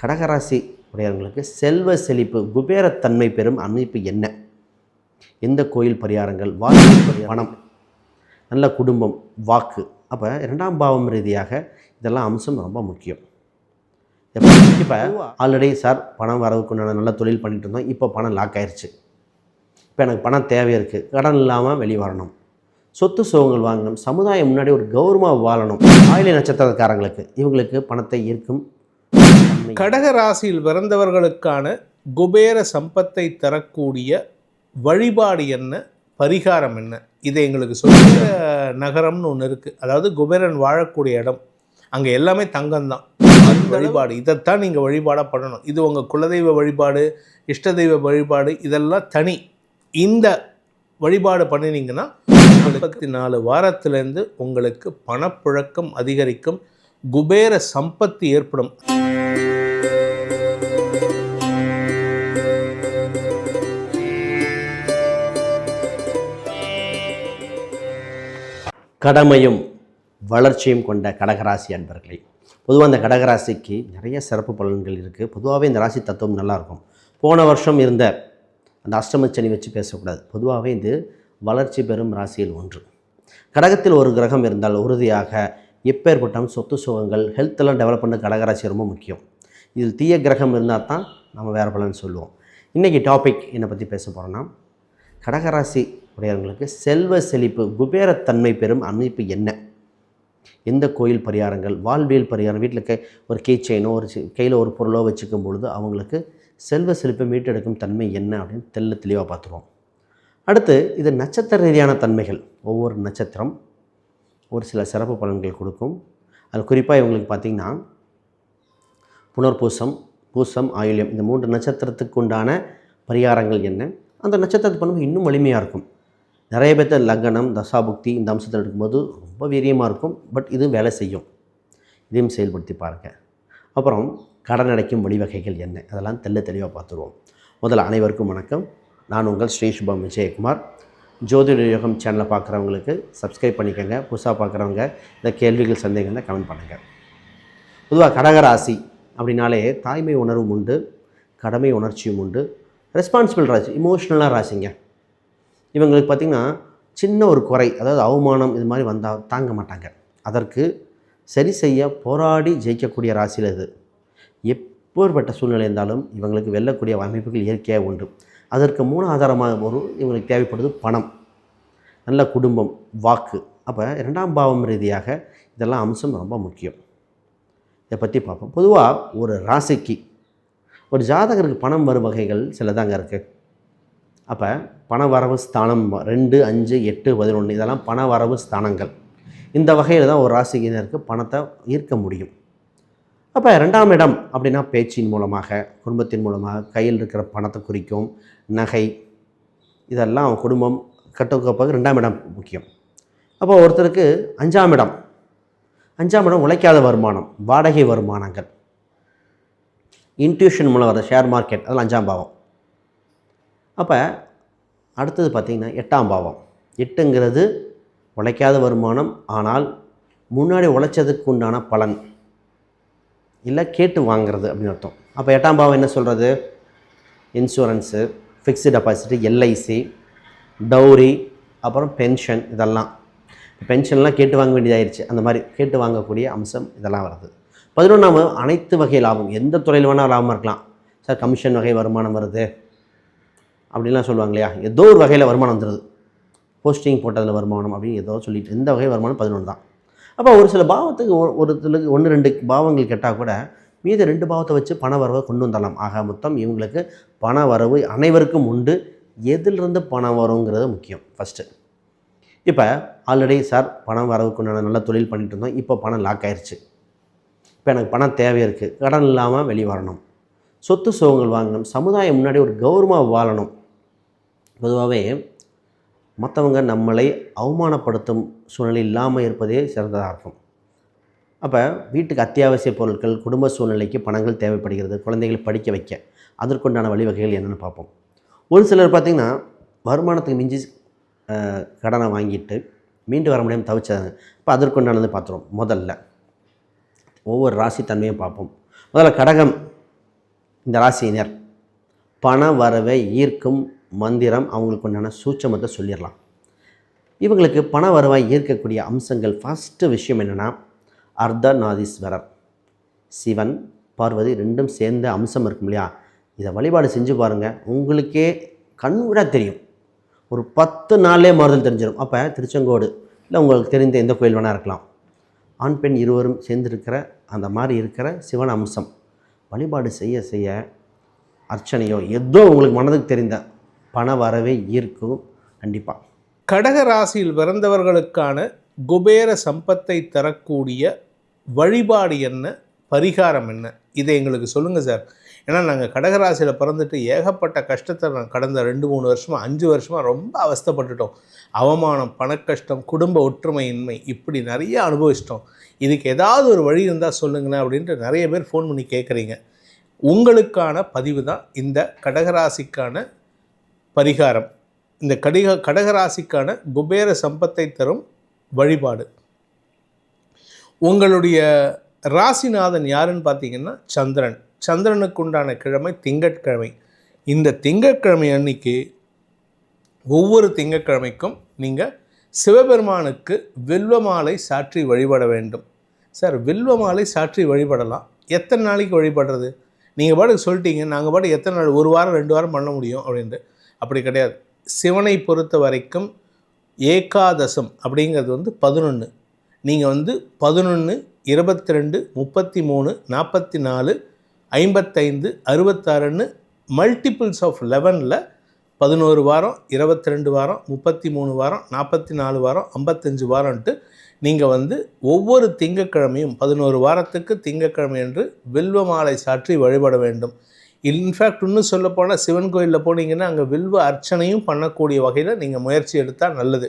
கடகராசி உடையவங்களுக்கு செல்வ செழிப்பு குபேரத்தன்மை பெறும் அமைப்பு என்ன? எந்த கோயில் பரிகாரங்கள்? பரிகாரம், பணம். நல்ல குடும்பம். வாக்கு. அப்போ இரண்டாம் பாவம் ரீதியாக இதெல்லாம் அம்சம் ரொம்ப முக்கியம். இப்போ ஆல்ரெடி சார் பணம் வரவுக்குண்டான நல்ல தொழில் பண்ணிட்டு இருந்தோம். இப்போ பணம் லாக் ஆயிருச்சு. இப்போ எனக்கு பணம் தேவை இருக்குது கடன் இல்லாமல் வெளியே வரணும். சொத்து சுகங்கள் வாங்கணும். சமுதாயம் முன்னாடி ஒரு கௌரவமாக வாழணும். ஆயிலை நட்சத்திரக்காரங்களுக்கு இவங்களுக்கு பணத்தை ஈர்க்கும். கடக ராசியில் பிறந்தவர்களுக்கான குபேர சம்பத்தை தரக்கூடிய வழிபாடு என்ன? பரிகாரம் என்ன? இதை எங்களுக்கு சொல்லுற நகரம்னு ஒன்று இருக்குது அதாவது குபேரன் வாழக்கூடிய இடம். அங்கே எல்லாமே தங்கம்தான். அந்த வழிபாடு. இதைத்தான் நீங்கள் வழிபாடாக பண்ணணும். இது உங்கள் குலதெய்வ வழிபாடு இஷ்ட தெய்வ வழிபாடு இதெல்லாம் தனி. இந்த வழிபாடு பண்ணினீங்கன்னா நாற்பத்தி நாலு வாரத்திலேருந்து உங்களுக்கு பணப்புழக்கம் அதிகரிக்கும். குபேர சம்பத்து ஏற்படும். கடமையும் வளர்ச்சியும் கொண்ட கடகராசி அன்பர்களே. பொதுவாக அந்த கடகராசிக்கு நிறைய சிறப்பு பலன்கள் இருக்குது பொதுவாகவே இந்த ராசி தத்துவம் நல்லாயிருக்கும் போன வருஷம் இருந்த அந்த அஷ்டமச்சனி வச்சு பேசக்கூடாது. பொதுவாகவே இது வளர்ச்சி பெறும் ராசியில் ஒன்று. கடகத்தில் ஒரு கிரகம் இருந்தால் உறுதியாக எப்பேற்பட்டாலும் சொத்து சுகங்கள் ஹெல்த்தெல்லாம் டெவலப் பண்ண கடகராசி ரொம்ப முக்கியம். இதில் தீய கிரகம் இருந்தால் தான் நம்ம வேறு பலன் சொல்லுவோம். இன்றைக்கி டாபிக் என்னை பற்றி பேச போகிறோன்னா கடகராசி உடையவர்களுக்கு செல்வ செழிப்பு குபேரத்தன்மை பெறும் அமைப்பு என்ன? எந்த கோயில் பரிகாரங்கள் வாழ்வியல் பரிகாரம் வீட்டில் கை ஒரு கீ செயினோ ஒரு கையில் ஒரு பொருளோ வச்சுக்கும் பொழுது அவங்களுக்கு செல்வ செழிப்பை மீட்டெடுக்கும் தன்மை என்ன அப்படின்னு தெல்ல தெளிவாக பார்த்துருவோம். அடுத்து இது நட்சத்திர ரீதியான தன்மைகள். ஒவ்வொரு நட்சத்திரம் ஒரு சில சிறப்பு பலன்கள் கொடுக்கும். அது குறிப்பாக இவங்களுக்கு பார்த்திங்கன்னா புனர்பூசம் பூசம் ஆயுள்யம் இந்த மூன்று நட்சத்திரத்துக்கு உண்டான பரிகாரங்கள் என்ன? அந்த நட்சத்திரத்தை பண்ணும்போது இன்னும் வலிமையாக இருக்கும். நிறைய பேர்த்த லக்னம் தசாபுக்தி இந்த அம்சத்தில் எடுக்கும்போது ரொம்ப வீரியமாக இருக்கும். பட் இது வேலை செய்யும். இதையும் செயல்படுத்தி பாருங்கள் அப்புறம் கடன் அடைக்கும் வழிவகைகள் என்ன? அதெல்லாம் தெல்ல தெளிவாக பார்த்துருவோம். முதல்ல அனைவருக்கும் வணக்கம். நான் உங்கள் ஸ்ரீ சுபம் விஜயகுமார். ஜோதிட யோகம் சேனலை பார்க்குறவங்களுக்கு சப்ஸ்கிரைப் பண்ணிக்கோங்க. புதுசாக பார்க்குறவங்க இந்த கேள்விகள் சந்தேகங்களை கமெண்ட் பண்ணுங்கள் பொதுவாக கடகராசி அப்படின்னாலே தாய்மை உணர்வும் உண்டு கடமை உணர்ச்சியும் உண்டு. ரெஸ்பான்சிபிள் ராசி இமோஷ்னலாக ராசிங்க. இவங்களுக்கு பார்த்திங்கன்னா சின்ன ஒரு குறை அதாவது அவமானம் இது மாதிரி வந்தால் தாங்க மாட்டாங்க. அதற்கு சரி செய்ய போராடி ஜெயிக்கக்கூடிய ராசியில் இது. எப்பேற்பட்ட சூழ்நிலை இருந்தாலும் இவங்களுக்கு வெல்லக்கூடிய அமைப்புகள் இயற்கையாக உண்டு. அதற்கு மூணு ஆதாரமாக ஒரு இவங்களுக்கு தேவைப்படுது பணம். நல்ல குடும்பம் வாக்கு. அப்போ இரண்டாம் பாவம் ரீதியாக இதெல்லாம் அம்சம் ரொம்ப முக்கியம். இதை பற்றி பார்ப்போம். பொதுவாக ஒரு ராசிக்கு ஒரு ஜாதகருக்கு பணம் வரும் வகைகள் சிலதாங்க இருக்குது அப்போ பண வரவு ஸ்தானம் ரெண்டு அஞ்சு எட்டு பதினொன்று இதெல்லாம் பண வரவு ஸ்தானங்கள். இந்த வகையில் தான் ஒரு ராசியினருக்கு பணத்தை ஈர்க்க முடியும். அப்போ ரெண்டாம் இடம் அப்படின்னா பேச்சின் மூலமாக குடும்பத்தின் மூலமாக கையில் இருக்கிற பணத்தை குறிக்கும் நகை இதெல்லாம் அவன் குடும்பம் கட்டுக்கோப்பாக ரெண்டாம் இடம் முக்கியம். அப்போ ஒருத்தருக்கு அஞ்சாம் இடம். அஞ்சாம் இடம் உழைக்காத வருமானம் வாடகை வருமானங்கள். இன்ட்யூஷன் மூலம் வர ஷேர் மார்க்கெட் அதெல்லாம் அஞ்சாம் பாவம். அப்போ அடுத்தது பார்த்திங்கன்னா எட்டாம் பாவம். எட்டுங்கிறது உழைக்காத வருமானம் ஆனால் முன்னாடி உழைச்சதுக்கு உண்டான பலன். இல்லை கேட்டு வாங்குறது அப்படின்னு அர்த்தம். அப்போ எட்டாம் பாவம் என்ன சொல்கிறது insurance fixed deposit LIC dowry அப்புறம் பென்ஷன் இதெல்லாம். பென்ஷன்லாம் கேட்டு வாங்க வேண்டியதாயிருச்சு. அந்த மாதிரி கேட்டு வாங்கக்கூடிய அம்சம் இதெல்லாம் வருது. பதினொன்றாம் அனைத்து வகை லாபம். எந்த துறையில் வேணால் லாபமாக இருக்கலாம். சார் கமிஷன் வகை வருமானம் வருது. அப்படின்லாம் சொல்லுவாங்க இல்லையா? ஏதோ ஒரு வகையில் வருமானம் வந்துடுது போஸ்டிங் போட்டதில் வருமானம் அப்படின்னு ஏதோ சொல்லிட்டு இந்த வகை வருமானம் பதினொன்று தான். அப்போ ஒரு சில பாவத்துக்கு ஒரு ஒருத்தருக்கு ஒன்று ரெண்டு பாவங்கள் கெட்டால் கூட மீதி ரெண்டு பாவத்தை வச்சு பண வரவை கொண்டு வந்துடலாம் ஆக மொத்தம் இவங்களுக்கு பண வரவு அனைவருக்கும் உண்டு. எதிலிருந்து பணம் வருங்கிறது முக்கியம் ஃபஸ்ட்டு இப்போ ஆல்ரெடி சார் பணம் வரவுக்குண்டான நல்ல தொழில் பண்ணிட்டு இருந்தோம். இப்போ பணம் லாக் ஆயிடுச்சு இப்போ எனக்கு பணம் தேவை இருக்குது கடன் இல்லாமல் வெளியே வரணும். சொத்து சுகங்கள் வாங்கணும். சமுதாயம் முன்னாடி ஒரு கௌரவமாக வாழணும். பொதுவாகவே மற்றவங்க நம்மளை அவமானப்படுத்தும் சூழ்நிலை இல்லாமல் இருப்பதே சிறந்ததாக இருக்கும். அப்போ வீட்டுக்கு அத்தியாவசிய பொருட்கள் குடும்ப சூழ்நிலைக்கு பணங்கள் தேவைப்படுகிறது குழந்தைகளை படிக்க வைக்க அதற்குண்டான வழிவகைகள் என்னென்னு பார்ப்போம். ஒரு சிலர் பார்த்திங்கன்னா வருமானத்துக்கு மிஞ்சி கடனை வாங்கிட்டு மீண்டு வர முடியாமல் தவிச்சாங்க இப்போ அதற்குண்டானது பார்த்துருவோம். முதல்ல ஒவ்வொரு ராசி தன்மையும் பார்ப்போம். முதல்ல கடகம் இந்த ராசியினர். பண வரவை ஈர்க்கும் மந்திரம் அவங்களுக்கு உண்டான சூட்சமத்தை சொல்லிடலாம். இவங்களுக்கு பண வருவாய் ஈர்க்கக்கூடிய அம்சங்கள் ஃபஸ்ட்டு விஷயம் என்னென்னா அர்த்தநாதீஸ்வரர். சிவன் பார்வதி ரெண்டும் சேர்ந்த அம்சம் இருக்கும் இல்லையா? இதை வழிபாடு செஞ்சு பாருங்கள் உங்களுக்கே கண்கூட தெரியும். ஒரு பத்து நாள்லே மாறுதல் தெரிஞ்சிடும் அப்போ திருச்செங்கோடு இல்லை உங்களுக்கு தெரிந்த எந்த கோயில் வேணால் இருக்கலாம். ஆண் பெண் இருவரும் சேர்ந்துருக்கிற அந்த மாதிரி இருக்கிற சிவன் அம்சம். வழிபாடு செய்ய செய்ய அர்ச்சனையோ ஏதோ உங்களுக்கு மனதுக்கு தெரிந்த பண வரவே ஈர்க்கும் கண்டிப்பாக கடக ராசியில் பிறந்தவர்களுக்கான குபேர சம்பத்தை தரக்கூடிய வழிபாடு என்ன? பரிகாரம் என்ன? இதை எங்களுக்கு சொல்லுங்கள் சார். ஏன்னா நாங்கள் கடகராசியில் பிறந்துட்டு ஏகப்பட்ட கஷ்டத்தை நான் கடந்த ரெண்டு மூணு வருஷமாக அஞ்சு வருஷமாக ரொம்ப அவஸ்தப்பட்டுட்டோம். அவமானம் பணக்கஷ்டம் குடும்ப ஒற்றுமையின்மை இப்படி நிறைய அனுபவிச்சிட்டோம். இதுக்கு ஏதாவது ஒரு வழி இருந்தால் சொல்லுங்களேன் அப்படின்ட்டு நிறைய பேர் ஃபோன் பண்ணி கேட்குறீங்க. உங்களுக்கான பதிவு தான் இந்த கடகராசிக்கான பரிகாரம். இந்த கடிக கடகராசிக்கான குபேர சம்பத்தை தரும் வழிபாடு. உங்களுடைய ராசிநாதன் யாருன்னு பார்த்தீங்கன்னா சந்திரன். சந்திரனுக்கு உண்டான கிழமை திங்கட்கிழமை. இந்த திங்கட்கிழமை அன்னைக்கு ஒவ்வொரு திங்கட்கிழமைக்கும் நீங்கள் சிவபெருமானுக்கு வில்வ மாலை சாற்றி வழிபட வேண்டும். சார் வில்வ மாலை சாற்றி வழிபடலாம். எத்தனை நாளைக்கு வழிபடுறது? நீங்கள் பாட்டுக்கு சொல்லிட்டீங்க நாங்கள் பாட்டு எத்தனை நாள் ஒரு வாரம் ரெண்டு வாரம் பண்ண முடியும் அப்படின்ட்டு. அப்படி கிடையாது. சிவனை பொறுத்த வரைக்கும் ஏகாதசம் அப்படிங்கிறது வந்து பதினொன்று நீங்கள் வந்து பதினொன்று இருபத்தி ரெண்டு முப்பத்தி மூணு நாற்பத்தி நாலு ஐம்பத்தைந்து அறுபத்தாறுன்னு மல்டிபிள்ஸ் ஆஃப் லெவனில் பதினோரு வாரம் இருபத்தி ரெண்டு வாரம் முப்பத்தி மூணு வாரம் நாற்பத்தி நாலு வாரம் ஐம்பத்தஞ்சு வாரம்ன்ட்டு நீங்கள் வந்து ஒவ்வொரு திங்கக்கிழமையும் பதினோரு வாரத்துக்கு திங்கக்கிழமை என்று வில்வ மாலை சாற்றி வழிபட வேண்டும். இன்ஃபேக்ட் இன்னும் சொல்லப்போனால் சிவன் கோயிலில் போனீங்கன்னா அங்கே வில்வ அர்ச்சனையும் பண்ணக்கூடிய வகையில் நீங்கள் முயற்சி எடுத்தால் நல்லது.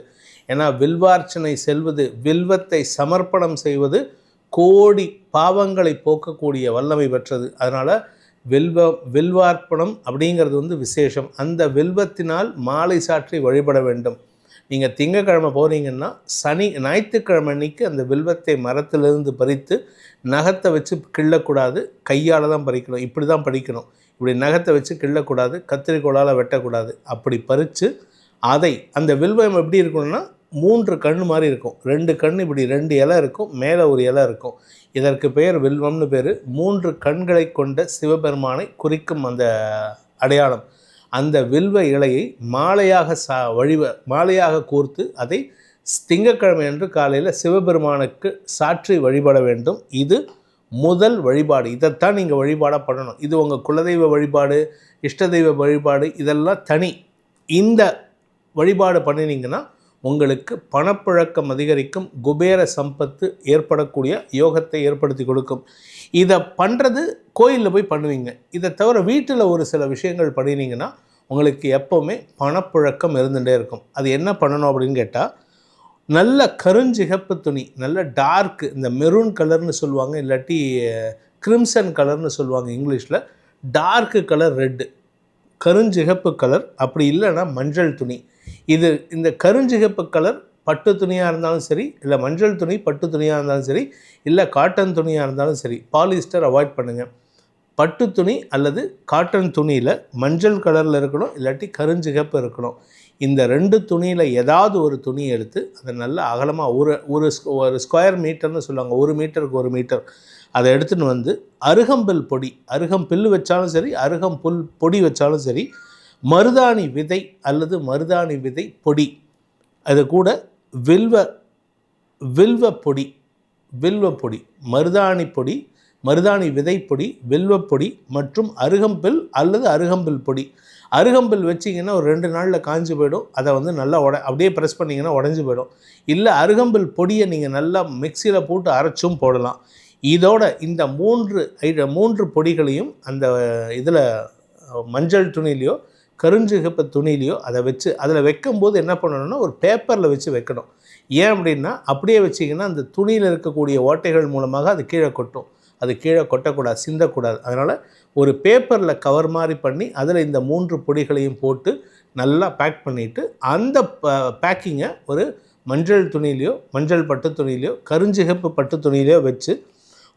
ஏன்னா வில்வார்ச்சனை செல்வது வில்வத்தை சமர்ப்பணம் செய்வது கோடி பாவங்களை போக்கக்கூடிய வல்லமை பெற்றது. அதனால் வில்வ வில்வார்ப்பணம் அப்படிங்கிறது வந்து விசேஷம். அந்த வில்வத்தினால் மாலை சாற்றி வழிபட வேண்டும். நீங்கள் திங்கக்கிழமை போகிறீங்கன்னா சனி ஞாயிற்றுக்கிழமை அன்னைக்கு அந்த வில்வத்தை மரத்திலிருந்து பறித்து நகத்தை வச்சு கிள்ளக்கூடாது கையால் தான் பறிக்கணும். இப்படி தான் பறிக்கணும் இப்படி நகத்தை வச்சு கிள்ளக்கூடாது கத்திரிக்கோளால் வெட்டக்கூடாது. அப்படி பறித்து அதை அந்த வில்வம் எப்படி இருக்கணும்னா மூன்று கண் மாதிரி இருக்கும். ரெண்டு கண் இப்படி ரெண்டு இலை இருக்கும். மேலே ஒரு இலை இருக்கும். இதற்கு பெயர் வில்வம்னு பேர். மூன்று கண்களை கொண்ட சிவபெருமானை குறிக்கும் அந்த அடையாளம். அந்த வில்வ இலையை மாலையாக சா வழிவ மாலையாக கோர்த்து அதை திங்கக்கிழமை அன்று காலையில் சிவபெருமானுக்கு சாற்றி வழிபட வேண்டும். இது முதல் வழிபாடு. இதைத்தான் நீங்கள் வழிபாடாக பண்ணணும். இது உங்கள் குலதெய்வ வழிபாடு இஷ்ட தெய்வ வழிபாடு இதெல்லாம் தனி. இந்த வழிபாடு பண்ணினீங்கன்னா உங்களுக்கு பணப்புழக்கம் அதிகரிக்கும் குபேர சம்பத்து ஏற்படக்கூடிய யோகத்தை ஏற்படுத்தி கொடுக்கும். இதை பண்ணுறது கோயிலில் போய் பண்ணுவீங்க. இதை தவிர வீட்டில் ஒரு சில விஷயங்கள் பண்ணினீங்கன்னா உங்களுக்கு எப்போவுமே பணப்புழக்கம் இருந்துகிட்டே இருக்கும். அது என்ன பண்ணணும் அப்படின்னு கேட்டால் நல்ல கருஞ்சிகப்பு துணி நல்ல டார்க் இந்த மெரூன் கலர்னு சொல்லுவாங்க இல்லாட்டி கிரிம்சன் கலர்னு சொல்லுவாங்க இங்கிலீஷில். டார்க்கு கலர் ரெட்டு கருஞ்சிகப்பு கலர் அப்படி இல்லைன்னா மஞ்சள் துணி. இது இந்த கருஞ்சிகப்பு கலர் பட்டு துணியாக இருந்தாலும் சரி இல்லை மஞ்சள் துணி பட்டு துணியாக இருந்தாலும் சரி இல்லை காட்டன் துணியாக இருந்தாலும் சரி பாலிஸ்டர் அவாய்ட் பண்ணுங்கள் பட்டு துணி அல்லது காட்டன் துணியில் மஞ்சள் கலரில் இருக்கணும் இல்லாட்டி கருஞ்சிகப்பு இருக்கணும். இந்த ரெண்டு துணியில் ஏதாவது ஒரு துணி எடுத்து அதை நல்லா அகலமாக ஒரு ஒரு ஸ்கொ- ஒரு ஸ்கொயர் மீட்டர்னு சொல்லுவாங்க. ஒரு மீட்டருக்கு ஒரு மீட்டர் அதை எடுத்துன்னு வந்து அருகம்பில் பொடி அருகம்பில் வச்சாலும் சரி அருகம் புல் பொடி வச்சாலும் சரி மருதாணி விதை அல்லது மருதாணி விதை பொடி. அது கூட வில்வ வில்வ பொடி வில்வ பொடி மருதாணி பொடி மருதாணி விதைப்பொடி வெல்வப்பொடி மற்றும் அருகம்பில் அல்லது அருகம்பில் பொடி. அருகம்பில் வச்சிங்கன்னா ஒரு ரெண்டு நாளில் காஞ்சி போயிடும். அதை வந்து நல்லா உட அப்படியே ப்ரெஸ் பண்ணிங்கன்னா உடஞ்சி போயிடும். இல்லை அருகம்பில் பொடியை நீங்கள் நல்லா மிக்சியில் போட்டு அரைச்சும் போடலாம். இதோட இந்த மூன்று ஐ- மூன்று பொடிகளையும் அந்த இதில் மஞ்சள் துணிலையோ கருஞ்சிகப்பு துணிலையோ அதை வச்சு அதில் வைக்கும்போது என்ன பண்ணணும்னா ஒரு பேப்பரில் வச்சு வைக்கணும். ஏன் அப்படின்னா அப்படியே வச்சிங்கன்னா அந்த துணியில் இருக்கக்கூடிய ஓட்டைகள் மூலமாக அது கீழே கொட்டும். அது கீழே கொட்டக்கூடாது சிந்தக்கூடாது. அதனால் ஒரு பேப்பரில் கவர் மாதிரி பண்ணி அதில் இந்த மூன்று பொடிகளையும் போட்டு நல்லா பேக் பண்ணிவிட்டு அந்த பேக்கிங்கை ஒரு மஞ்சள் துணியிலையோ மஞ்சள் பட்டு துணியிலையோ கருஞ்சிகப்பு பட்டு துணியிலையோ வச்சு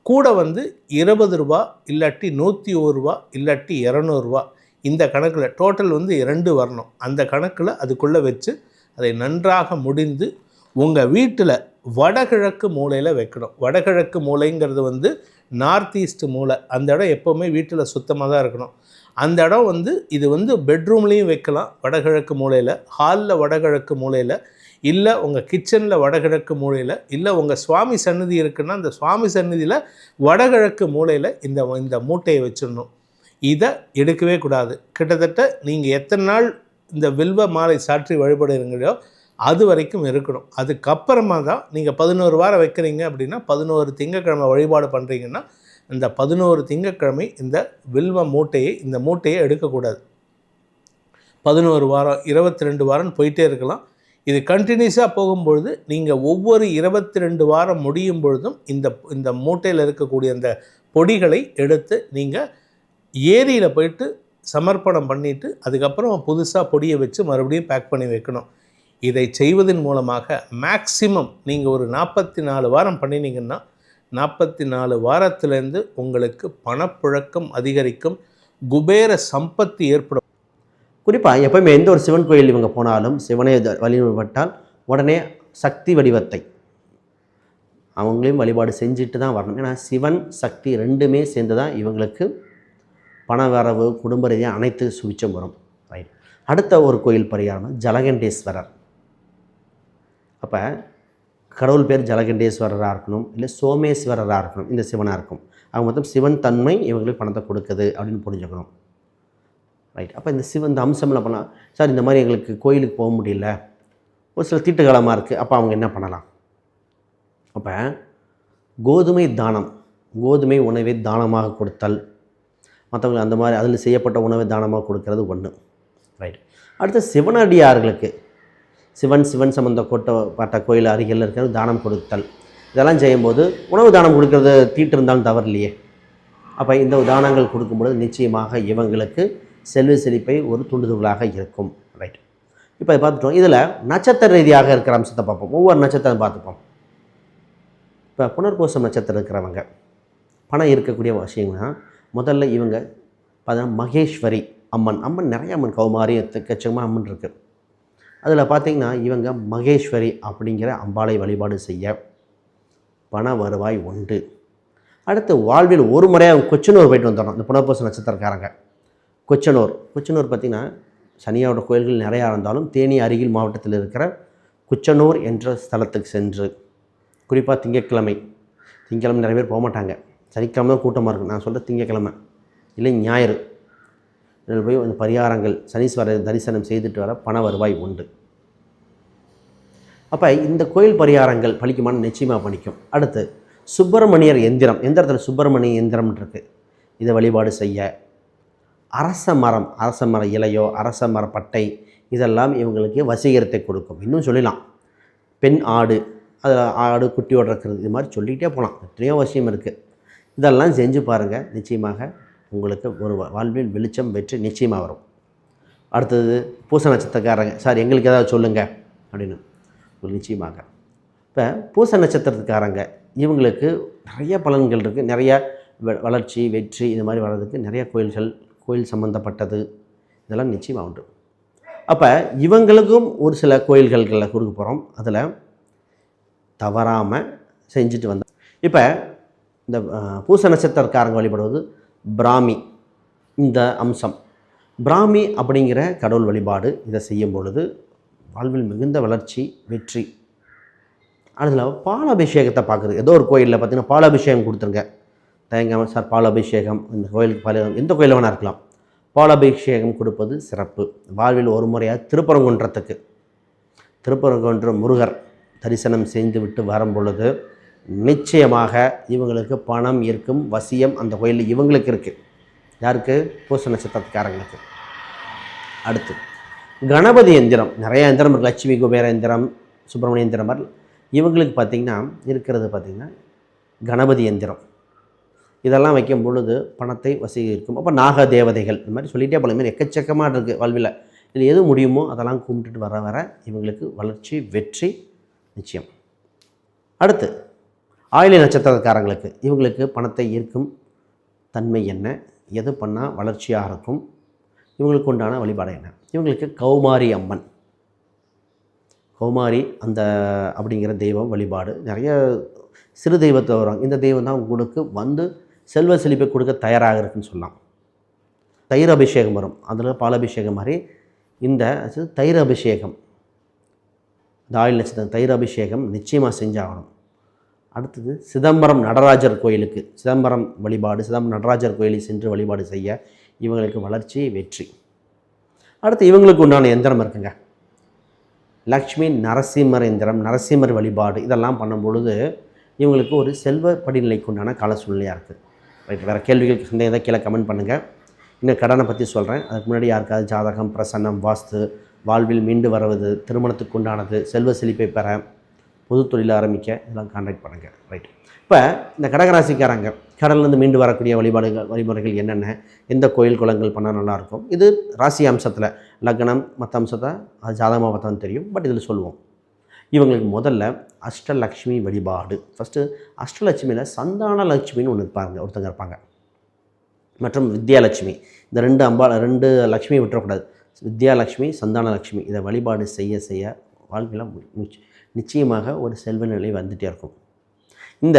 கூட வந்து இருபது ரூபா இல்லாட்டி நூற்றி ஒரு ரூபா இல்லாட்டி இரநூறுவா இந்த கணக்கில் டோட்டல் வந்து இரண்டு வரணும். அந்த கணக்கில் அதுக்குள்ளே வச்சு அதை நன்றாக முடிந்து உங்கள் வீட்டில் வடகிழக்கு மூலையில் வைக்கணும். வடகிழக்கு மூலைங்கிறது வந்து நார்த் ஈஸ்ட் மூலை அந்த இடம் எப்போவுமே வீட்டில் சுத்தமாக தான் இருக்கணும். அந்த இடம் வந்து இது வந்து பெட்ரூம்லேயும் வைக்கலாம் வடகிழக்கு மூலையில். ஹாலில் வடகிழக்கு மூலையில். இல்லை உங்கள் கிச்சனில் வடகிழக்கு மூலையில். இல்லை உங்கள் சுவாமி சன்னதி இருக்குன்னா அந்த சுவாமி சன்னதியில் வடகிழக்கு மூலையில் இந்த இந்த மூட்டையை வச்சிடணும். இதை எடுக்கவே கூடாது. கிட்டத்தட்ட நீங்கள் எத்தனை நாள் இந்த வில்வ மாலை சாற்றி வழிபடுறீங்களோ அது வரைக்கும் இருக்கணும். அதுக்கப்புறமா தான் நீங்கள் பதினோரு வாரம் வைக்கிறீங்க அப்படின்னா பதினோரு திங்கக்கிழமை வழிபாடு பண்ணுறீங்கன்னா இந்த பதினோரு திங்கக்கிழமை இந்த வில்வ மூட்டையை இந்த மூட்டையை எடுக்கக்கூடாது. பதினோரு வாரம் இருபத்தி ரெண்டு வாரம் போயிட்டே இருக்கலாம். இது கண்டினியூஸாக போகும்பொழுது நீங்கள் ஒவ்வொரு இருபத்தி ரெண்டு வாரம் முடியும் பொழுதும் இந்த இந்த மூட்டையில் இருக்கக்கூடிய அந்த பொடிகளை எடுத்து நீங்கள் ஏரியில் போயிட்டு சமர்ப்பணம் பண்ணிவிட்டு அதுக்கப்புறம் புதுசாக பொடியை வச்சு மறுபடியும் பேக் பண்ணி வைக்கணும். இதை செய்வதன் மூலமாக மேக்சிமம் நீங்கள் ஒரு நாற்பத்தி நாலு வாரம் பண்ணினீங்கன்னா நாற்பத்தி நாலு வாரத்திலேருந்து உங்களுக்கு பணப்புழக்கம் அதிகரிக்கும் குபேர சம்பத்து ஏற்படும். குறிப்பாக எப்பவுமே எந்த ஒரு சிவன் கோயில் இவங்க போனாலும் சிவனை வழிபட்டால் உடனே சக்தி வடிவத்தை அவங்களையும் வழிபாடு செஞ்சுட்டு தான் வரணும். ஏன்னா சிவன் சக்தி ரெண்டுமே சேர்ந்து தான் இவங்களுக்கு பண வரவு குடும்ப ரீதியாக அனைத்து சுவிச்சம் வரும். ரைட் அடுத்த ஒரு கோயில் பரிகாரம் ஜலகண்டேஸ்வரர். அப்போ கடவுள் பேர் ஜலகண்டேஸ்வரராக இருக்கணும் இல்லை சோமேஸ்வரராக இருக்கணும் இந்த சிவனாக இருக்கும். அவங்க மொத்தம் சிவன் தன்மை இவங்களுக்கு பணத்தை கொடுக்குது அப்படின்னு புரிஞ்சுக்கணும். ரைட் அப்போ இந்த சிவன் இந்த அம்சம்லாம் பண்ணலாம் சார் இந்த மாதிரி எங்களுக்கு கோயிலுக்கு போக முடியல. ஒரு சில தீட்டுக்காலமாக இருக்குது அப்போ அவங்க என்ன பண்ணலாம்? அப்போ கோதுமை தானம் கோதுமை உணவை தானமாக கொடுத்தல். மற்றவங்க அந்த மாதிரி அதில் செய்யப்பட்ட உணவை தானமாக கொடுக்கறது ஒன்று ரைட் அடுத்து சிவனடியார்களுக்கு சிவன் சிவன் சம்பந்த கோட்டப்பட்ட கோயில் அருகில் இருக்கிற தானம் கொடுத்தல். இதெல்லாம் செய்யும்போது உணவு தானம் கொடுக்கறது தீட்டு இருந்தாலும் தவறு இல்லையே அப்போ இந்த தானங்கள் கொடுக்கும்பொழுது நிச்சயமாக இவங்களுக்கு செல்வ செழிப்பை ஒரு துண்டுதுகளாக இருக்கும். ரைட் இப்போ பார்த்துட்டோம். இதில் நட்சத்திர ரீதியாக இருக்கிற அம்சத்தை பார்ப்போம். ஒவ்வொரு நட்சத்திரம் பார்த்துப்போம். இப்போ புனர்கோசம் நட்சத்திரம் இருக்கிறவங்க பணம் இருக்கக்கூடிய விஷயம்னா முதல்ல இவங்க பார்த்தீங்கன்னா மகேஸ்வரி அம்மன். அம்மன் நிறைய அம்மன் கௌமாரி எக்கச்சக்கமாக அம்மன் இருக்குது அதில் பார்த்தீங்கன்னா இவங்க மகேஸ்வரி அப்படிங்கிற அம்பாளை வழிபாடு செய்ய பண வருவாய் உண்டு. அடுத்து வாழ்வில் ஒரு முறையாக அவங்க கொச்சனூர் போயிட்டு வந்துடணும். இந்த புனர்பூச நட்சத்திரக்காரங்க. கொச்சனூர். கொச்சனூர் பார்த்திங்கன்னா சனியாவோட கோயில்கள் நிறையா இருந்தாலும் தேனி அருகில் மாவட்டத்தில் இருக்கிற குச்சனூர் என்ற ஸ்தலத்துக்கு சென்று குறிப்பாக திங்கட்கிழமை. திங்கக்கிழமை நிறைய பேர் போக மாட்டாங்க சனிக்கிழமை தான் கூட்டமாக இருக்கும். நான் சொல்கிற திங்கட்கிழமை. இல்லை ஞாயிறு. போய் அந்த பரிகாரங்கள் சனீஸ்வரர் தரிசனம் செய்துட்டு வர பண வருவாய் உண்டு. அப்போ இந்த கோயில் பரிகாரங்கள் பழிக்குமான நிச்சயமாக பணிக்கும் அடுத்து சுப்பிரமணியர் எந்திரம். எந்திரத்தில் சுப்பிரமணிய எந்திரம் இருக்குது இதை வழிபாடு செய்ய. அரச மரம் அரச மர இலையோ அரச மர பட்டை இதெல்லாம் இவங்களுக்கு வசீகரத்தை கொடுக்கும். இன்னும் சொல்லலாம். பெண் ஆடு அதில் ஆடு குட்டியோடு இருக்கிறது இது மாதிரி சொல்லிக்கிட்டே போகலாம். எத்தனையோ விஷயம் இருக்குது இதெல்லாம் செஞ்சு பாருங்கள் நிச்சயமாக உங்களுக்கு ஒரு வா- வாழ்வில் வெளிச்சம் வெற்றி நிச்சயமாக வரும். அடுத்தது பூச நட்சத்திரக்காரங்க சார் எங்களுக்கு ஏதாவது சொல்லுங்கள் அப்படின்னு. நிச்சயமாக. இப்போ பூச நட்சத்திரத்துக்காரங்க இவங்களுக்கு நிறைய பலன்கள் இருக்குது நிறைய வ- வளர்ச்சி வெற்றி இது மாதிரி வர்றதுக்கு நிறைய கோயில்கள் கோயில் சம்மந்தப்பட்டது இதெல்லாம் நிச்சயமாக உண்டு. அப்போ இவங்களுக்கும் ஒரு சில கோயில்களில் கொடுக்க போகிறோம் அதில் தவறாமல் செஞ்சுட்டு வந்தோம் இப்போ இந்த பூச நட்சத்திரக்காரங்க வழிபடுவது பிராமி இந்த அம்சம். பிராமி அப்படிங்கிற கடவுள் வழிபாடு இதை செய்யும் பொழுது வாழ்வில் மிகுந்த வளர்ச்சி வெற்றி. அதில் பாலாபிஷேகத்தை பார்க்குறது. ஏதோ ஒரு கோயிலில் பார்த்தீங்கன்னா பாலாபிஷேகம் கொடுத்துருங்க. தயங்காமல் சார் பாலாபிஷேகம் இந்த கோயிலுக்கு பால எந்த கோயிலில் வேணா இருக்கலாம். பாலாபிஷேகம் கொடுப்பது சிறப்பு. வாழ்வில் ஒரு முறையாக திருப்பரங்குன்றத்துக்கு. திருப்பரங்குன்றம் முருகர் தரிசனம் செய்து விட்டு வரும் பொழுது நிச்சயமாக இவங்களுக்கு பணம் இருக்கும் வசியம் அந்த கோயிலில் இவங்களுக்கு இருக்குது யாருக்கு? பூச நட்சத்திரத்துக்காரங்களுக்கு. அடுத்து கணபதி எந்திரம். நிறைய எந்திரம் இருக்குது லட்சுமி குபேர எந்திரம் சுப்பிரமணிய எந்திரம் மாதிரி இவங்களுக்கு பார்த்திங்கன்னா இருக்கிறது பார்த்திங்கன்னா கணபதி எந்திரம். இதெல்லாம் வைக்கும் பொழுது பணத்தை வசீகரிக்கும். அப்போ நாக தேவதைகள் இந்த மாதிரி சொல்லிகிட்டே போல மாதிரி எக்கச்சக்கமாக இருக்குது வாழ்வில். இதில் எது முடியுமோ அதெல்லாம் கும்பிட்டுட்டு வர வர இவங்களுக்கு வளர்ச்சி வெற்றி நிச்சயம். அடுத்து ஆயிலை நட்சத்திரக்காரங்களுக்கு இவங்களுக்கு பணத்தை ஈர்க்கும் தன்மை என்ன? எது பண்ணால் வளர்ச்சியாக இருக்கும்? இவங்களுக்கு உண்டான வழிபாடு என்ன? இவங்களுக்கு கௌமாரி அம்மன். கௌமாரி அந்த அப்படிங்கிற தெய்வம் வழிபாடு. நிறைய சிறு தெய்வத்தை வருவாங்க இந்த தெய்வம் தான் உங்களுக்கு வந்து செல்வ செழிப்பை கொடுக்க தயாராக இருக்குன்னு சொல்லலாம். தயிர் அபிஷேகம் வரும். அதில் பாலாபிஷேகம் மாதிரி இந்த தயிர் அபிஷேகம். இந்த ஆயில் நட்சத்திரம் தயிர் அபிஷேகம் நிச்சயமாக செஞ்சாகணும். அடுத்தது சிதம்பரம் நடராஜர் கோயிலுக்கு சிதம்பரம் வழிபாடு சிதம்பரம் நடராஜர் கோயிலில் சென்று வழிபாடு செய்ய இவங்களுக்கு வளர்ச்சி வெற்றி. அடுத்து இவங்களுக்கு உண்டான எந்திரம் இருக்குங்க. லக்ஷ்மி நரசிம்மர் எந்திரம் நரசிம்மர் வழிபாடு இதெல்லாம் பண்ணும் பொழுது இவங்களுக்கு ஒரு செல்வ படிநிலைக்கு உண்டான கால சூழ்நிலையாக இருக்குது ரைட் வேறு கேள்விகளுக்கு சந்தேகம் கீழே கமெண்ட் பண்ணுங்கள் இன்னும் கடனை பற்றி சொல்கிறேன் அதுக்கு முன்னாடி யாருக்காவது ஜாதகம் பிரசன்னம் வாஸ்து வாழ்வில் மீண்டு வருவது திருமணத்துக்கு உண்டானது செல்வ செழிப்பை பெற பொது தொழில் ஆரம்பிக்க இதெல்லாம் கான்டாக்ட் பண்ணுங்கள் ரைட் இப்போ இந்த கடகராசிக்காரங்க கடல்லேருந்து மீண்டு வரக்கூடிய வழிபாடுகள் வழிமுறைகள் என்னென்ன எந்த கோயில் குளங்கள் பண்ணால் நல்லாயிருக்கும் இது ராசி அம்சத்தில் லக்னம் மற்ற அம்சத்தை அது ஜாதகமாக பார்த்தா தெரியும் பட் இதில் சொல்லுவோம். இவங்களுக்கு முதல்ல அஷ்டலக்ஷ்மி வழிபாடு. ஃபஸ்ட்டு அஷ்டலட்சுமியில் சந்தான லட்சுமின்னு ஒன்று இருப்பாங்க ஒருத்தங்க இருப்பாங்க. மற்றும் வித்யாலட்சுமி இந்த ரெண்டு அம்பா ரெண்டு லக்ஷ்மியை விட்டுறக்கூடாது. வித்யாலட்சுமி சந்தான லட்சுமி இதை வழிபாடு செய்ய செய்ய வாழ்க்கையில் முடிச்சு நிச்சயமாக ஒரு செல்வ நிலை வந்துகிட்டே இருக்கும். இந்த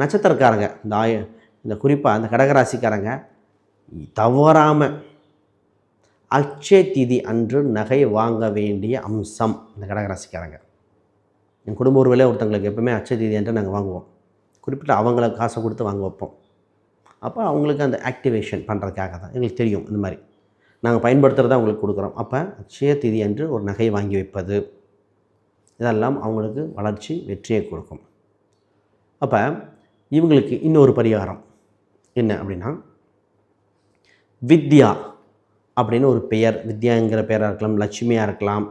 நட்சத்திரக்காரங்க இந்த ஆய இந்த குறிப்பாக அந்த கடகராசிக்காரங்க தவறாமல் அக்ஷய திதி அன்று நகை வாங்க வேண்டிய அம்சம் இந்த கடகராசிக்காரங்க. என் குடும்ப உறவிலே ஒருத்தங்களுக்கு எப்பவுமே அக்ஷய திதி அன்று நாங்கள் வாங்குவோம். குறிப்பிட்ட அவங்கள காசை கொடுத்து வாங்க வைப்போம். அப்போ அவங்களுக்கு அந்த ஆக்டிவேஷன் பண்ணுறதுக்காக தான். எங்களுக்கு தெரியும் இந்த மாதிரி. நாங்கள் பயன்படுத்துகிறதா அவங்களுக்கு கொடுக்குறோம். அப்போ அட்சய திதி அன்று ஒரு நகை வாங்கி வைப்பது. இதெல்லாம் அவங்களுக்கு வளர்ச்சி வெற்றியை கொடுக்கும். அப்போ இவங்களுக்கு இன்னொரு பரிகாரம் என்ன அப்படின்னா வித்யா அப்படின்னு ஒரு பெயர் வித்யாங்கிற பெயராக இருக்கலாம் லட்சுமியாக இருக்கலாம்.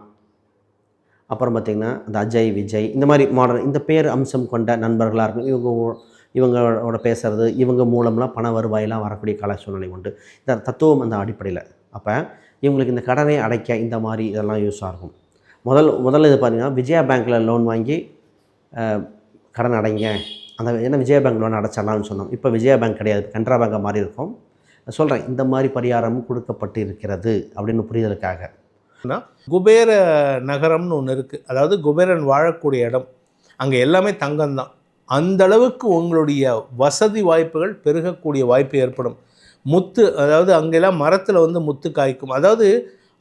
அப்புறம் பார்த்திங்கன்னா இந்த அஜய் விஜய் இந்த மாதிரி மாடல் இந்த பேர் அம்சம் கொண்ட நண்பர்களாக இருக்கும் இவங்க இவங்களோட பேசுகிறது இவங்க மூலம்லாம் பண வருவாயெல்லாம் வரக்கூடிய கால சூழ்நிலை உண்டு. இந்த தத்துவம் அந்த அடிப்படையில். அப்போ இவங்களுக்கு இந்த கடனை அடைக்க இந்த மாதிரி இதெல்லாம் யூஸாக இருக்கும் முதல் முதல்ல இது பார்த்தீங்கன்னா விஜயா பேங்க்கில் லோன் வாங்கி கடன் அடைங்க. அந்த ஏன்னா விஜயா பேங்க் லோன் அடைச்சிடலாம்னு சொன்னோம். இப்போ விஜயா பேங்க் கிடையாது. கனரா பேங்காக மாதிரி இருக்கும். சொல்கிறேன் இந்த மாதிரி பரிகாரமும் கொடுக்கப்பட்டு இருக்கிறது அப்படின்னு புரிதலுக்காக. குபேர நகரம்னு ஒன்று இருக்குது அதாவது குபேரன் வாழக்கூடிய இடம். அங்கே எல்லாமே தங்கம்தான். அந்த அளவுக்கு உங்களுடைய வசதி வாய்ப்புகள் பெருகக்கூடிய வாய்ப்பு ஏற்படும். முத்து அதாவது அங்கெல்லாம் மரத்தில் வந்து முத்து காய்க்கும். அதாவது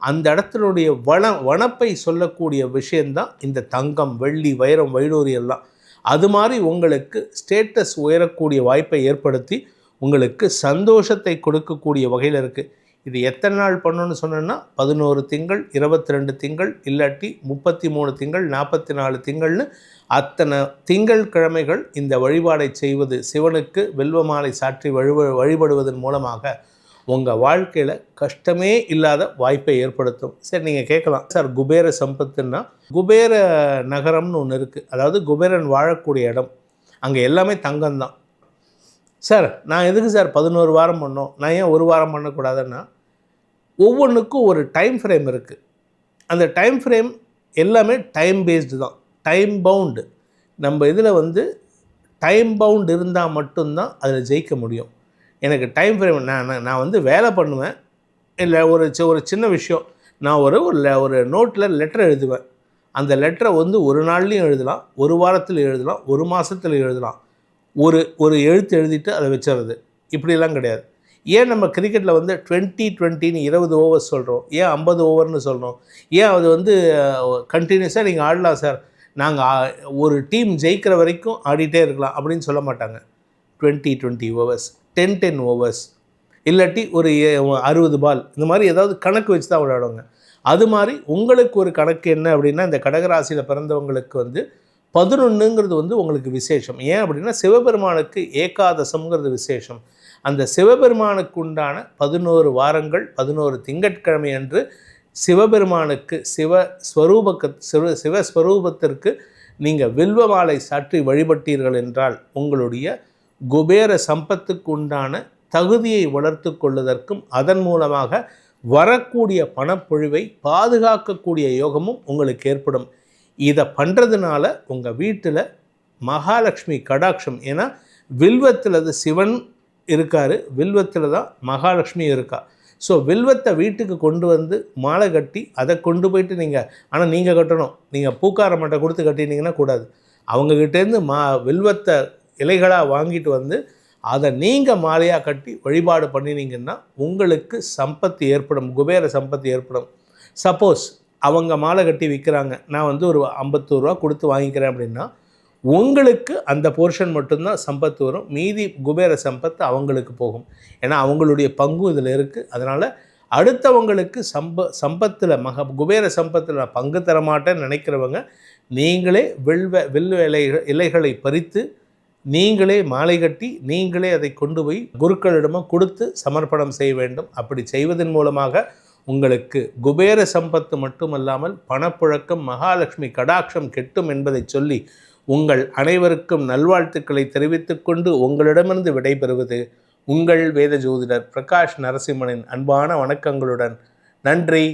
அந்த இடத்தினுடைய வன வனப்பை சொல்லக்கூடிய விஷயந்தான் இந்த தங்கம் வெள்ளி வைரம் வைடூரி எல்லாம். அது மாதிரி உங்களுக்கு ஸ்டேட்டஸ் உயரக்கூடிய வாய்ப்பை ஏற்படுத்தி உங்களுக்கு சந்தோஷத்தை கொடுக்கக்கூடிய வகையில் இருக்குது இது எத்தனை நாள் பண்ணணும்னு சொன்னோன்னா பதினோரு திங்கள் இருபத்தி ரெண்டு திங்கள் இல்லாட்டி முப்பத்தி மூணு திங்கள் நாற்பத்தி நாலு திங்கள்னு அத்தனை திங்கள் கிழமைகள் இந்த வழிபாடை செய்வது சிவனுக்கு வெல்வமாலை சாற்றி வழிபடுவதன் மூலமாக உங்கள் வாழ்க்கையில் கஷ்டமே இல்லாத வாய்ப்பை ஏற்படுத்தும். சரி நீங்கள் கேட்கலாம். சார் குபேர சம்பத்துன்னா குபேர நகரம்னு ஒன்று இருக்குது அதாவது குபேரன் வாழக்கூடிய இடம். அங்கே எல்லாமே தங்கம்தான். சார் நான் எதுக்கு சார் பதினோரு வாரம் பண்ணோம்? நான் ஏன் ஒரு வாரம் பண்ணக்கூடாதுன்னா ஒவ்வொன்றுக்கும் ஒரு டைம் ஃப்ரேம் இருக்குது அந்த டைம் ஃப்ரேம் எல்லாமே டைம் பேஸ்டு தான். டைம் பவுண்டு நம்ம இதில் வந்து டைம் பவுண்ட் இருந்தால் மட்டும்தான் அதில் ஜெயிக்க முடியும். எனக்கு டைம் ஃப்ரேம் நான் நான் வந்து வேலை பண்ணுவேன். இல்லை ஒரு சி- ஒரு சின்ன விஷயம். நான் ஒரு ஒரு ஒரு நோட்டில் லெட்டர் எழுதுவேன். அந்த லெட்டரை வந்து ஒரு நாள்லையும் எழுதலாம் ஒரு வாரத்தில் எழுதலாம் ஒரு மாதத்தில் எழுதலாம். ஒரு ஒரு எழுத்து எழுதிட்டு அதை வச்சிடுறது இப்படிலாம் கிடையாது. ஏன் நம்ம கிரிக்கெட்டில் வந்து டுவெண்ட்டி டுவெண்ட்டின்னு இருபது ஓவர்ஸ் சொல்கிறோம் ஏன் ஐம்பது ஓவர்னு சொல்கிறோம் ஏன் அது வந்து கண்டினியூஸாக நீங்கள் ஆடலாம் சார் நாங்கள் ஒரு டீம் ஜெயிக்கிற வரைக்கும் ஆடிட்டே இருக்கலாம் அப்படின்னு சொல்ல மாட்டாங்க. Twenty twenty overs ten ten overs இல்லாட்டி ஒரு ஏ- அறுபது பால் இந்த மாதிரி ஏதாவது கணக்கு வச்சு தான் விளையாடுவாங்க. அது மாதிரி உங்களுக்கு ஒரு கணக்கு என்ன அப்படின்னா இந்த கடகராசியில் பிறந்தவங்களுக்கு வந்து பதினொன்றுங்கிறது வந்து உங்களுக்கு விசேஷம். ஏன் அப்படின்னா சிவபெருமானுக்கு ஏகாதசம்ங்கிறது விசேஷம். அந்த சிவபெருமானுக்கு உண்டான பதினோரு வாரங்கள் பதினோரு திங்கட்கிழமை அன்று சிவபெருமானுக்கு சிவ ஸ்வரூபக்க சிவ சிவஸ்வரூபத்திற்கு நீங்கள் வில்வ மாலை சாற்றி வழிபட்டீர்கள் என்றால் உங்களுடைய குபேர சம்பத்துக்கு உண்டான தகுதியை வளர்த்து கொள்வதற்கும் அதன் மூலமாக வரக்கூடிய பணப்பொழிவை பாதுகாக்கக்கூடிய யோகமும் உங்களுக்கு ஏற்படும். இதை பண்ணுறதுனால உங்கள் வீட்டில் மகாலட்சுமி கடாட்சம். ஏன்னா வில்வத்தில் அது சிவன் இருக்கார் வில்வத்தில் தான் மகாலட்சுமி இருக்கா. ஸோ வில்வத்தை வீட்டுக்கு கொண்டு வந்து மாலை கட்டி அதை கொண்டு போயிட்டு நீங்கள் ஆனால் நீங்கள் கட்டணும். நீங்கள் பூக்கார மட்டை கொடுத்து கட்டினீங்கன்னா கூடாது. அவங்கக்கிட்டேருந்து மா வில்வத்தை இலைகளாக வாங்கிட்டு வந்து அதை நீங்கள் மாலையாக கட்டி வழிபாடு பண்ணினீங்கன்னா உங்களுக்கு சம்பத்து ஏற்படும் குபேர சம்பத்து ஏற்படும். சப்போஸ் அவங்க மாலை கட்டி விற்கிறாங்க நான் வந்து ஒரு ஐம்பத்தோரு ரூபா கொடுத்து வாங்கிக்கிறேன் அப்படின்னா உங்களுக்கு அந்த போர்ஷன் மட்டும்தான் சம்பத்து வரும். மீதி குபேர சம்பத்து அவங்களுக்கு போகும். ஏன்னா அவங்களுடைய பங்கும் இதில் இருக்குது அதனால் அடுத்தவங்களுக்கு சம்ப சம்பத்தில் மக குபேர சம்பத்தில் நான் பங்கு தரமாட்டேன்னு நினைக்கிறவங்க நீங்களே வில்வ வில்வ இலைகள் இலைகளை பறித்து நீங்களே மாலை கட்டி நீங்களே அதை கொண்டு போய் குருக்களிடமும் கொடுத்து சமர்ப்பணம் செய்ய வேண்டும். அப்படி செய்வதன் மூலமாக உங்களுக்கு குபேர சம்பத்து மட்டுமல்லாமல் பணப்புழக்கம் மகாலட்சுமி கடாட்சம் கெட்டும் என்பதை சொல்லி உங்கள் அனைவருக்கும் நல்வாழ்த்துக்களை தெரிவித்துக்கொண்டு உங்களிடமிருந்து விடைபெறுவது உங்கள் வேத ஜோதிடர் பிரகாஷ் நரசிம்மனின் அன்பான வணக்கங்களுடன் நன்றி.